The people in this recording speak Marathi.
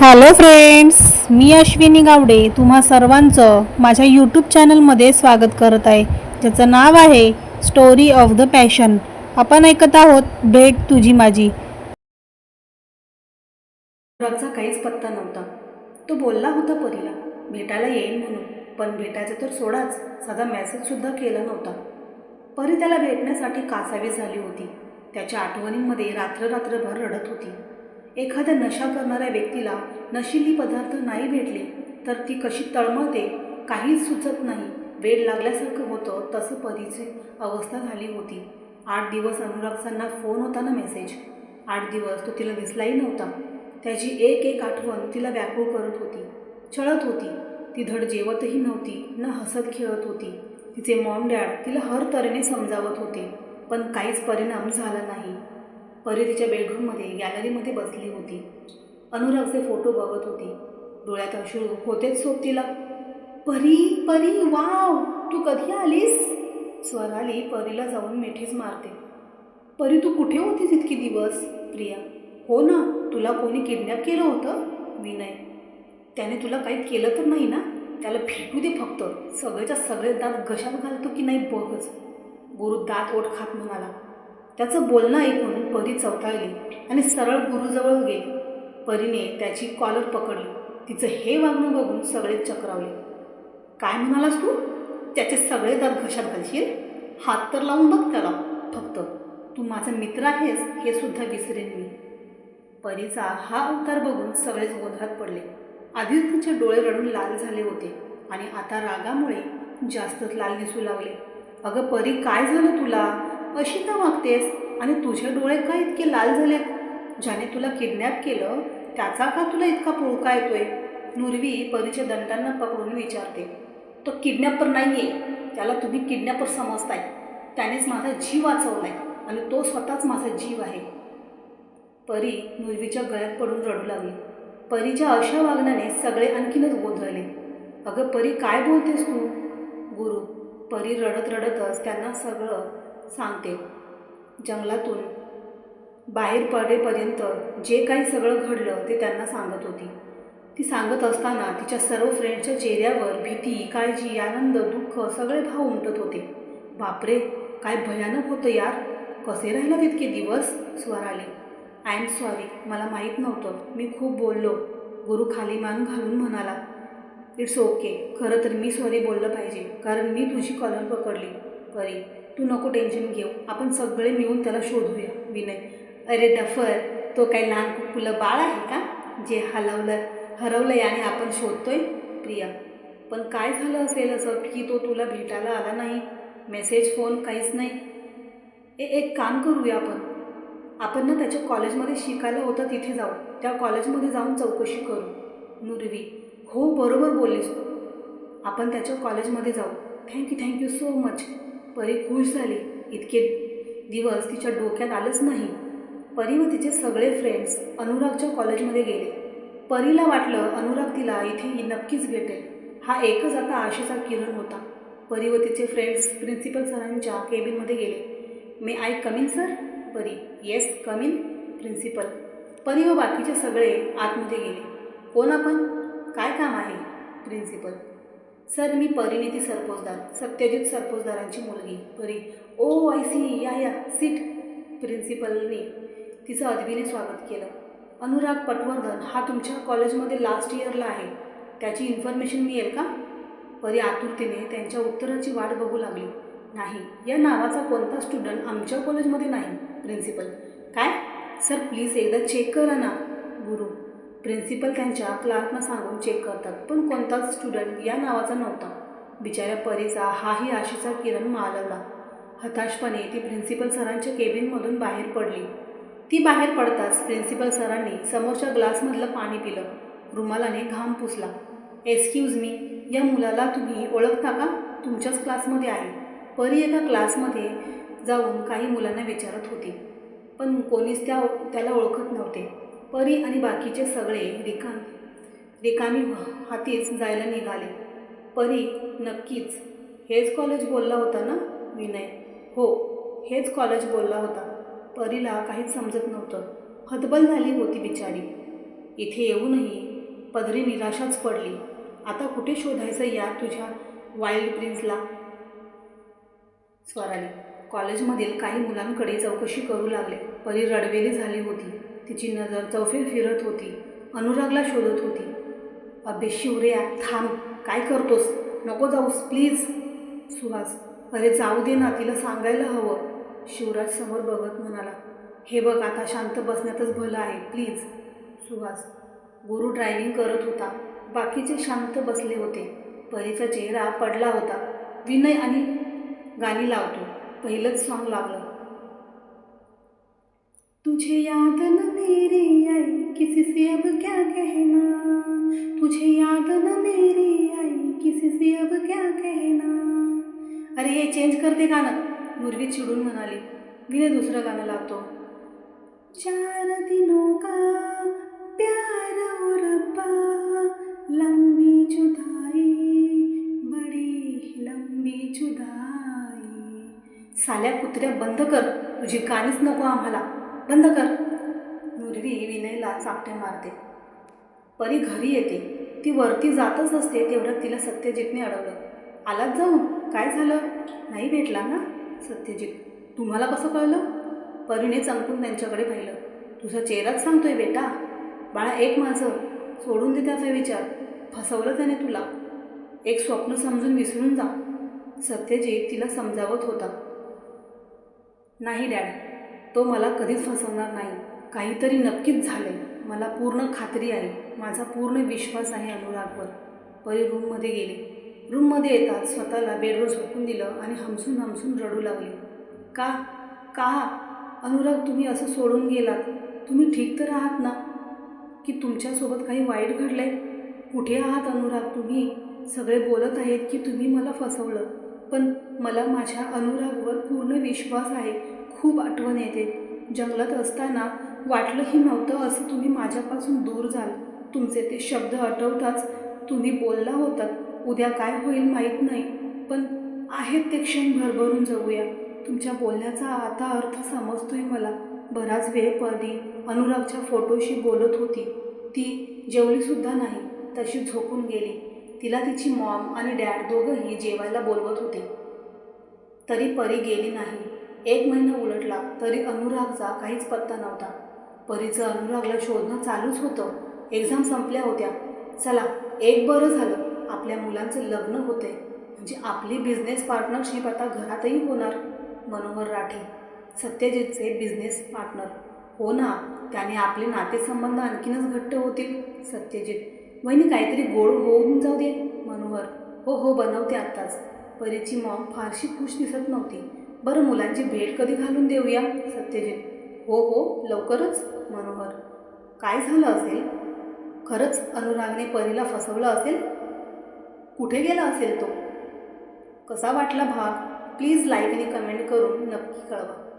हॅलो फ्रेंड्स मी अश्विनी गावडे. तुम्हा सर्वांचं माझ्या यूट्यूब चॅनलमध्ये स्वागत करत आहे. ज्याचं नाव आहे स्टोरी ऑफ द पॅशन आपण ऐकत आहोत भेट तुझी माझी. काहीच पत्ता नव्हता. तो बोलला होता परीला भेटायला येईल म्हणून. पण भेटायचं तर सोडाच. साधा मेसेजसुद्धा केला नव्हता. परी त्याला भेटण्यासाठी कासावी झाली होती. त्याच्या आठवणींमध्ये रात्र रात्रभर रडत होती. एखाद्या नशा करणाऱ्या व्यक्तीला नशिली पदार्थ नाही भेटले तर ती कशी तळमळते काहीच सुचत नाही. वेळ लागल्यासारखं होतं तसं परीची अवस्था झाली होती. आठ दिवस अनुरागचांना फोन होता ना मेसेज आठ दिवस तो तिला दिसलाही नव्हता. त्याची एक एक आठवण तिला व्याकुळ करत होती. छळत होती. ती धड जेवतही नव्हती न हसत खेळत होती. तिचे मॉम डॅड तिला हर तऱ्हेने समजावत होते. पण काहीच परिणाम झाला नाही. परी तिच्या बेडरूममध्ये गॅलरीमध्ये बसली होती. अनुरागचे फोटो बघत होती. डोळ्यात अश्रू. होतेच सोप तिला. परी परी वाव! तू कधी आलीस? स्वराली परीला जाऊन मिठीच मारते. परी तू कुठे होतीस इतकी दिवस प्रिया? हो ना तुला कोणी किडनॅप केलं होतं? विनय. त्याने तुला काही केलं तर नाही ना? त्याला भेटू दे फक्त. सगळेच्या सगळे दात घशात घालतो की नाही बघच. गुरु दात ओठ खात म्हणाला. त्याचं बोलणं ऐकून परी चवताळली आणि सरळ गुरुजवळ गेली. परीने त्याची कॉलर पकडली. तिचं हे वागणं बघून सगळे चक्रावले. काय म्हणालास तू? त्याचे सगळे दात घशात घालशील? हात तर लावून बघ त्याला. फक्त तू माझा मित्र आहेस हे सुद्धा विसरेन मी. परीचा हा अवतार बघून सगळेच गोंधळात पडले. आधीच तिचे डोळे रडून लाल झाले होते आणि आता रागामुळे जास्तच लाल दिसू लागले. अगं परी काय झालं तुला? अशी का वागतेस आणि तुझे डोळे का इतके लाल झालेत? ज्याने तुला किडनॅप केलं त्याचा का तुला इतका पोळका येतोय? नुरवी परीच्या दंडांना पकडून विचारते. तो किडनॅपर नाही आहे त्याला तुम्ही किडनॅपर समजताय. त्यानेच माझा जीव वाचवलाय. आणि तो स्वतःच माझा जीव आहे. परी नुरवीच्या गळ्यात पडून रडू लागली. परीच्या अशा वागण्याने सगळे आणखीनच गोंधळले. अगं परी काय बोलतेस तू? गुरु परी रडत रडतच त्यांना सगळं सांगते. जंगलातून बाहेर पडेपर्यंत जे काही सगळं घडलं ते त्यांना सांगत होती. ती सांगत असताना तिच्या सर्व फ्रेंडच्या चेहऱ्यावर भीती काळजी आनंद दुःख सगळे भाव उमटत होते. बापरे काय भयानक होतं यार. कसे राहिला तितके दिवस? स्वर आले. आय एम सॉरी मला माहीत नव्हतं. मी खूप बोललो. गुरु खाली मान घालून म्हणाला इट्स ओके खरं तर मी सॉरी बोललं पाहिजे. कारण मी तुझी कलर पकडली. परी तू नको टेन्शन घेऊ. आपण सगळे मिळून त्याला शोधूया विनय. अरे डफर तो काही लहान कुकुलं बाळ आहे का? जे हलवलं हरवलंय आणि आपण शोधतोय? प्रिया. पण काय झालं असेल असं की तो तुला भेटायला आला नाही? मेसेज फोन काहीच नाही. ए एक काम करूया आपण. आपण ना त्याच्या कॉलेजमध्ये शिकायला होतं तिथे जाऊ. त्या कॉलेजमध्ये जाऊन चौकशी करू. नुरवी हो बरोबर बोललीस तू. आपण त्याच्या कॉलेजमध्ये जाऊ. थँक्यू थँक्यू सो मच परी खुश झाली. इतके दिवस तिच्या डोक्यात आलंच नाही. परी व तिचे सगळे फ्रेंड्स अनुरागच्या कॉलेजमध्ये गेले. परीला वाटलं अनुराग तिला इथे नक्कीच भेटेल. हा एकच आता आशेचा किरण होता. परी व तिचे फ्रेंड्स प्रिन्सिपल सरांच्या केबिनमध्ये गेले. May I come in sir Pari. Yes come in principal Pari व बाकीचे सगळे आतमध्ये गेले. कोण आपण? काय काम आहे? प्रिन्सिपल सर मी परिणिती सरपोजदार सत्यजित सरपोजदारांची मुलगी परी. ओ आय सी या या सीट प्रिन्सिपलने तिचं अदबीने स्वागत केलं. अनुराग पटवर्धन हा तुमच्या कॉलेजमध्ये लास्ट इयरला आहे. त्याची इन्फॉर्मेशन मिळेल का? परी आतुरतेने त्यांच्या उत्तराची वाट बघू लागली. नाही या नावाचा कोणता स्टुडंट आमच्या कॉलेजमध्ये नाही प्रिन्सिपल. काय? सर प्लीज एकदा चेक करा ना गुरु. प्रिन्सिपल त्यांच्या क्लार्कना सांगून चेक करतात. पण कोणताच स्टुडंट या नावाचा नव्हता. बिचाऱ्या परीचा हाही आशेचा किरण मालवला. हताशपणे ती प्रिन्सिपल सरांच्या केबिनमधून बाहेर पडली. ती बाहेर पडताच प्रिन्सिपल सरांनी समोरच्या ग्लासमधलं पाणी पिलं. रुमालाने घाम पुसला. एक्सक्यूज मी या मुलाला तुम्ही ओळखता का? तुमच्याच क्लासमध्ये आहे. परी एका क्लासमध्ये जाऊन काही मुलांना विचारत होती. पण कोणीच त्या त्याला ओळखत नव्हते. परी आणि बाकीचे सगळे रिकाम रिकामी हातीच जायला निघाले. परी नक्कीच. हेच कॉलेज बोलला होता ना विनय? हो हेच कॉलेज बोलला होता. परीला काहीच समजत नव्हतं. हतबल झाली होती बिचारी. इथे येऊनही पदरी निराशाच पडली. आता कुठे शोधायचं या तुझ्या वाईल्ड प्रिन्सला स्वराली कॉलेजमधील काही मुलांकडे चौकशी करू लागले. परी रडवेली झाली होती. तिची नजर चौफेर फिरत होती. अनुरागला शोधत होती. अबे शिवऱ्या थांब. काय करतोस? नको जाऊस प्लीज. सुहास अरे जाऊ दे ना तिला सांगायला हवं. शिवराज समोर बघत म्हणाला हे बघ आता शांत बसण्यातच भलं आहे प्लीज. सुहास गुरु ड्रायव्हिंग करत होता. बाकीचे शांत बसले होते. परीचा चेहरा पडला होता. विनय आणि गाणी लावतो. पहिलंच सॉन्ग लागलं. तुझे याद न मेरी आई किसी से अब क्या कहना? तुझे याद न मेरी आई किसी से अब क्या कहना? अरे हे चेंज करते गाणं. मुरवी चिडून म्हणाली विनय दुसरं गाणं लावतो. चार दिनों का प्यार और पा लंबी जुदाई बड़ी लंबी जुदाई. साल्या कुत्र्या बंद कर. तुझी कानीच नको आम्हाला. बंद कर. नुरवी विनयला चापट्या मारते. परी घरी येते. ती वरती जातच असते तेवढं तिला सत्यजितने अडवलं. आलात जाऊ काय झालं? नाही भेटला ना? सत्यजित तुम्हाला कसं कळलं? परीने चमकून त्यांच्याकडे पाहिलं. तुझा चेहराच सांगतोय बेटा. बाळा एक माझं. सोडून दे त्याचा विचार. फसवलं त्याने तुला. एक स्वप्न समजून विसरून जा. सत्यजित तिला समजावत होता. नाही डॅड. तो मला कधीच फसवणार नाही. काहीतरी नक्कीच झाले मला पूर्ण खात्री आहे. माझा पूर्ण विश्वास आहे अनुरागवर. परी रूममध्ये गेले. रूममध्ये येतात स्वतःला बेडवर झोपून दिलं आणि हमसून हमसून रडू लागले. का? का? अनुराग तुम्ही असं सोडून गेलात? तुम्ही ठीक तर आहात ना? की तुमच्यासोबत काही वाईट घडलं आहे कुठे आहात अनुराग तुम्ही? सगळे बोलत आहेत की तुम्ही मला फसवलं. पण मला माझ्या अनुरागवर पूर्ण विश्वास आहे. खूप आठवण येते. जंगलात असताना वाटलंही नव्हतं असं तुम्ही माझ्यापासून दूर जाल. तुमचे ते शब्द आठवताच तुम्ही बोलला होतात उद्या काय होईल माहीत नाही. पण आहेत ते क्षण भरभरून जाऊया. तुमच्या बोलण्याचा आता अर्थ समजतोय मला. बराच वेळ अनुरागच्या फोटोशी बोलत होती. ती जेवलीसुद्धा नाही तशी झोपून गेली. तिला तिची मॉम आणि डॅड दोघंही जेवायला बोलवत होते. तरी परी गेली नाही. एक महिना उलटला तरी अनुरागचा काहीच पत्ता नव्हता. परीचं अनुरागला शोधणं चालूच होतं. एक्झाम संपल्या होत्या. चला एक बरं झालं. आपल्या मुलांचं लग्न होते म्हणजे आपली बिझनेस पार्टनरशिप आता घरातही होणार. मनोहर राठी सत्यजितचे बिझनेस पार्टनर हो ना त्याने आपले नातेसंबंध आणखीनच घट्ट होतील. सत्यजित वहिनी काहीतरी गोड होऊन जाऊ दे. मनोहर हो हो बनवते आत्ताच. परीची मॉम फारशी खुश दिसत नव्हती. बरं मुलांची भेट कधी घालून देऊया? सत्यजित. हो हो लवकरच मनोहर. काय झालं असेल? खरंच अनुरागने परीला फसवलं असेल? कुठे गेला असेल तो? कसा वाटला भाग? प्लीज लाईक आणि कमेंट करून नक्की कळवा.